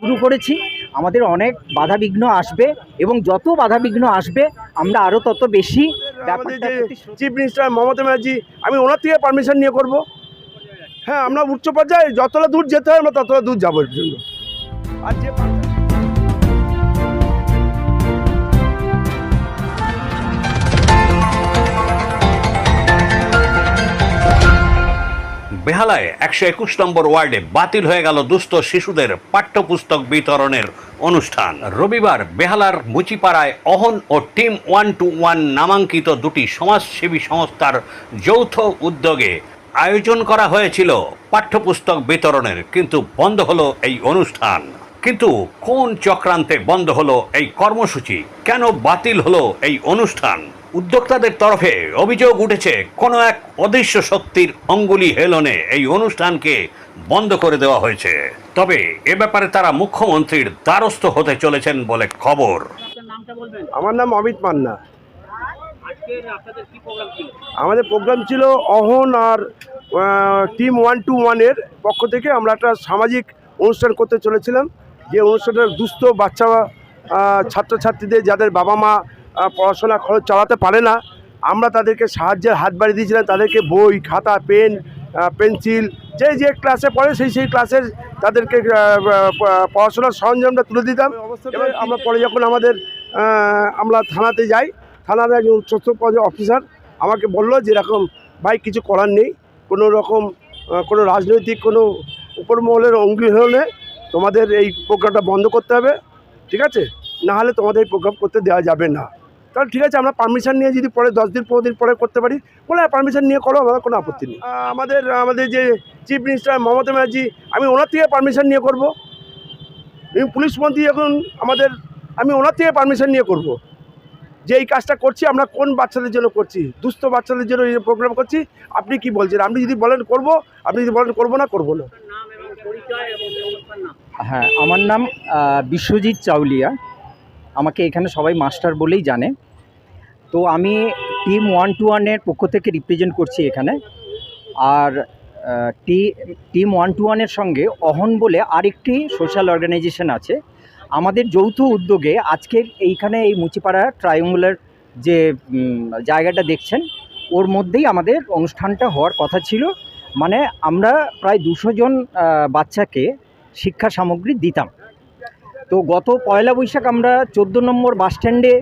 শুরু করেছি। আমাদের অনেক বাধাবিঘ্ন আসবে এবং যত বাধাবিঘ্ন আসবে আমরা আরও তত বেশি চিফ মিনিস্টার মমতা ব্যানার্জি আমি ওনার থেকে পারমিশন নিয়ে করব। হ্যাঁ আমরা উচ্চ পর্যায়ে যতটা দূর যেতে হয় আমরা ততটা দূর যাব জন্য। আর যে বেহালায় একশো একুশ নম্বর ওয়ার্ডে বাতিল হয়ে গেল দুস্থ শিশুদের পাঠ্যপুস্তক বিতরণের অনুষ্ঠান। রবিবার বেহালার মুচিপাড়ায় অহন ও টিম ওয়ান টু ওয়ান নামাঙ্কিত দুটি সমাজসেবী সংস্থার যৌথ উদ্যোগে আয়োজন করা হয়েছিল পাঠ্যপুস্তক বিতরণের, কিন্তু বন্ধ হলো এই অনুষ্ঠান। কিন্তু কোন চক্রান্তে বন্ধ হলো এই কর্মসূচি? কেন বাতিল হলো এই অনুষ্ঠান? উদ্যোক্তাদের তরফে অভিযোগ উঠেছে কোনো এক অদৃশ্য শক্তির অঙ্গুলি হেলনে এই অনুষ্ঠানকে বন্ধ করে দেওয়া হয়েছে। তবে এ ব্যাপারে তারা মুখ্যমন্ত্রীর দ্বারস্থ হতে চলেছেন বলে খবর। আমার নাম অমিত মান্না। আমাদের প্রোগ্রাম ছিল অহন আর টিম ওয়ান টু ওয়ানের পক্ষ থেকে আমরা একটা সামাজিক অনুষ্ঠান করতে চলেছিলাম। যে অনুষ্ঠানটা দুস্থ বাচ্চা ছাত্রছাত্রীদের যাদের বাবা মা পড়াশোনা খরচ চালাতে পারে না। আমরা তাদেরকে সাহায্যের হাত বাড়িয়ে দিয়েছিলাম। তাদেরকে বই খাতা পেন পেন্সিল যে যে ক্লাসে পড়ে সেই সেই ক্লাসের তাদেরকে পড়াশোনার সরঞ্জামটা তুলে দিতাম। এবার আমরা পরে যখন আমাদের আমরা থানাতে যাই থানার একজন উচ্চস্থ অফিসার আমাকে বলল যে এরকম ভাই কিছু করার নেই। কোনো রকম কোনো রাজনৈতিক কোনো উপর মহলের অঙ্গি হলে তোমাদের এই প্রোগ্রামটা বন্ধ করতে হবে। ঠিক আছে? না হলে তোমাদের এই প্রোগ্রাম করতে দেওয়া যাবে না। তাহলে ঠিক আছে আমরা পারমিশন নিয়ে যদি পরে দশ দিন পনেরো দিন পরে করতে পারি বলে পারমিশন নিয়ে করো আমার কোনো আপত্তি নেই। আমাদের আমাদের যে চিফ মিনিস্টার মমতা ব্যানার্জি আমি ওনার থেকে পারমিশন নিয়ে করব। এবং পুলিশ মন্ত্রী এখন আমাদের আমি ওনার থেকে পারমিশন নিয়ে করব। যে এই কাজটা করছি আমরা কোন বাচ্চাদের জন্য করছি দুস্থ বাচ্চাদের জন্য এই প্রোগ্রাম করছি আপনি কি বলছেন? আপনি যদি বলেন করব আপনি যদি বলেন করব না করব না। হ্যাঁ আমার নাম বিশ্বজিৎ চাউলিয়া। আমাকে এখানে সবাই মাস্টার বলেই জানে। তো আমি টিম ওয়ান টু ওয়ানের পক্ষ থেকে রিপ্রেজেন্ট করছি এখানে। আর টি টিম ওয়ান টু ওয়ানের সঙ্গে অহন বলে আরেকটি সোশ্যাল অর্গানাইজেশন আছে। আমাদের যৌথ উদ্যোগে আজকের এইখানে এই মুচিপাড়া ট্রায়াঙ্গুলার যে জায়গাটা দেখছেন, ওর মধ্যেই আমাদের অনুষ্ঠানটা হওয়ার কথা ছিল। মানে আমরা প্রায় দুশো জন বাচ্চাকে শিক্ষা সামগ্রী দিতাম। তো গত পয়লা বৈশাখ আমরা চোদ্দ নম্বর বাস স্ট্যান্ডে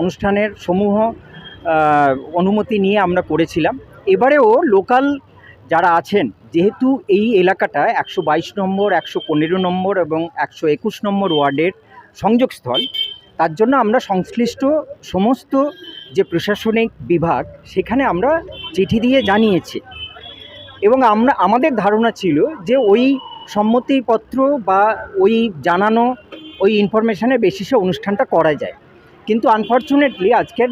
অনুষ্ঠানের সমূহ অনুমতি নিয়ে আমরা করেছিলাম। এবারেও লোকাল যারা আছেন, যেহেতু এই এলাকাটা একশো বাইশ নম্বর, একশো পনেরো নম্বর এবং একশো একুশ নম্বর ওয়ার্ডের সংযোগস্থল, তার জন্য আমরা সংশ্লিষ্ট সমস্ত যে প্রশাসনিক বিভাগ, সেখানে আমরা চিঠি দিয়ে জানিয়েছি। এবং আমরা, আমাদের ধারণা ছিল যে ওই সম্মতিপত্র বা ওই জানানো ওই ইনফরমেশনের বেসিসে অনুষ্ঠানটা করা যায়। কিন্তু আনফর্চুনেটলি আজকের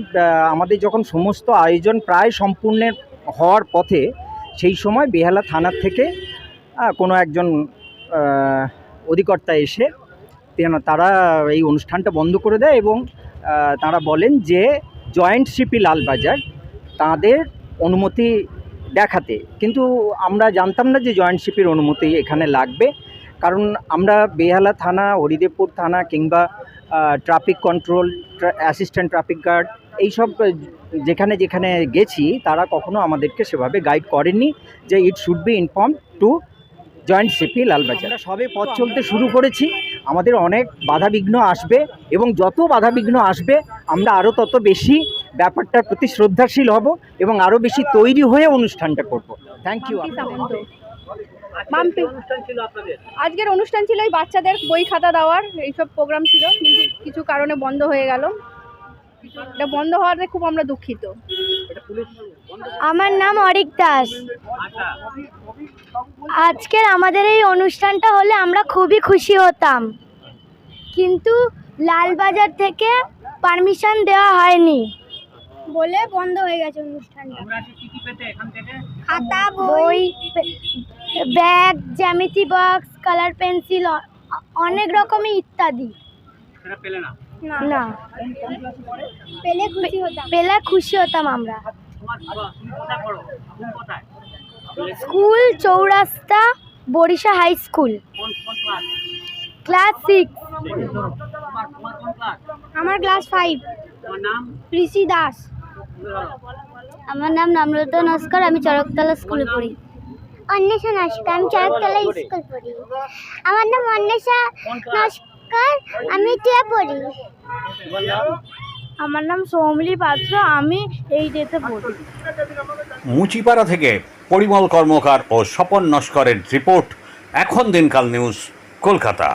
আমাদের যখন সমস্ত আয়োজন প্রায় সম্পূর্ণের হওয়ার পথে, সেই সময় বেহালা থানার থেকে কোনো একজন অধিকর্তা এসে তারা এই অনুষ্ঠানটা বন্ধ করে দেয় এবং তারা বলেন যে জয়েন্ট সিপি লালবাজার তাদের অনুমতি দেখাতে। কিন্তু আমরা জানতাম না যে জয়েন্ট শিপের অনুমতি এখানে লাগবে। কারণ আমরা বেহালা থানা হরিদেবপুর থানা কিংবা traffic control assistant traffic guard এইসব যেখানে যেখানে গেছি তারা কখনো আমাদেরকে সেভাবে গাইড করেননি যে it should be inform to joint CP Lalbazar. আমরা সবে পথ চলতে শুরু করেছি। আমাদের অনেক বাধাবিঘ্ন আসবে এবং যত বাধাবিঘ্ন আসবে আমরা আরও তত বেশি ব্যাপারটার প্রতি শ্রদ্ধাশীল হব এবং আরও বেশি তৈরি হয়ে অনুষ্ঠানটা করব। থ্যাংক ইউ মাম্পি আজকের অনুষ্ঠান ছিল এই বাচ্চাদের বই খাতা দেওয়ার এইসব প্রোগ্রাম ছিল কিন্তু কিছু কারণে বন্ধ হয়ে গেল। এটা বন্ধ হওয়াতে খুব আমরা দুঃখিত। আমার নাম অরিক দাস। আজকের আমাদের এই অনুষ্ঠানটা হলে আমরা খুবই খুশি হতাম। কিন্তু লালবাজার থেকে পারমিশন দেওয়া হয়নি। বলে বন্ধ হয়ে গেছে অনুষ্ঠানটা। খাতা বই ব্যাগ জ্যামিতি বক্স কালার পেন্সিল অনেক রকমের ইত্যাদি। না? পেলে খুশি হতাম। পেলে খুশি হতাম আমরা। School Chowrasta Barisha high school. Class six. আমার ক্লাস ফাইভ ঋষি দাস। আমার নাম নম্রতা নস্কর আমি চরকতলা স্কুলে পড়ি। অন্বেষা নস্কর আমি চরকতলা স্কুল পড়ি। আমার নাম অন্বেষা নস্কর আমি টুয়ে পড়ি। আমার নাম সৌমলি পাত্র আমি এইটেতে পড়ি। মুচিপাড়া থেকে পরিমল কর্মকার ও স্বপন নস্করের রিপোর্ট এখন দিনকাল নিউজ কলকাতা।